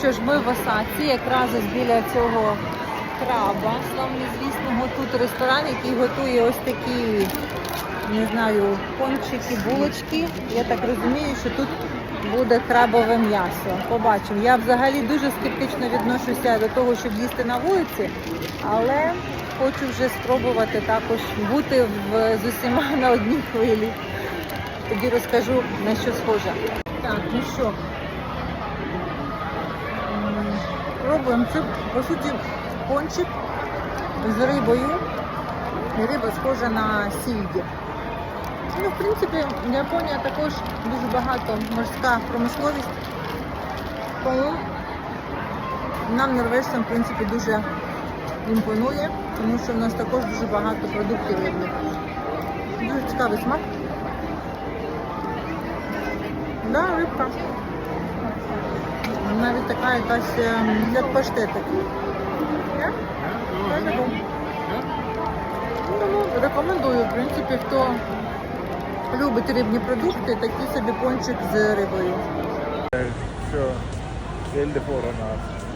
Що ж, ми в Осаці, якраз ось біля цього краба славнозвісного. Тут ресторан, який готує ось такі, не знаю, пончики, булочки. Я так розумію, що тут буде крабове м'ясо. Побачимо. Я взагалі дуже скептично відношуся до того, щоб їсти на вулиці, але хочу вже спробувати також бути в, з усіма на одній хвилі. Тоді розкажу на що схоже. Так, ну що, пробуємо. Це по суті пончик з рибою. Риба схожа на сільді. Ну, в принципі, Японія також дуже багато морська промисловість. Тому нам норвежцям, в принципі, дуже імпонує, тому що в нас також дуже багато продуктів рибних. Дуже цікавий смак. Да, рибка. Навіть така якась для як паштетик. Тому рекомендую, в принципі, хто любить рибні продукти, такий собі пончик з рибою. Все, honom att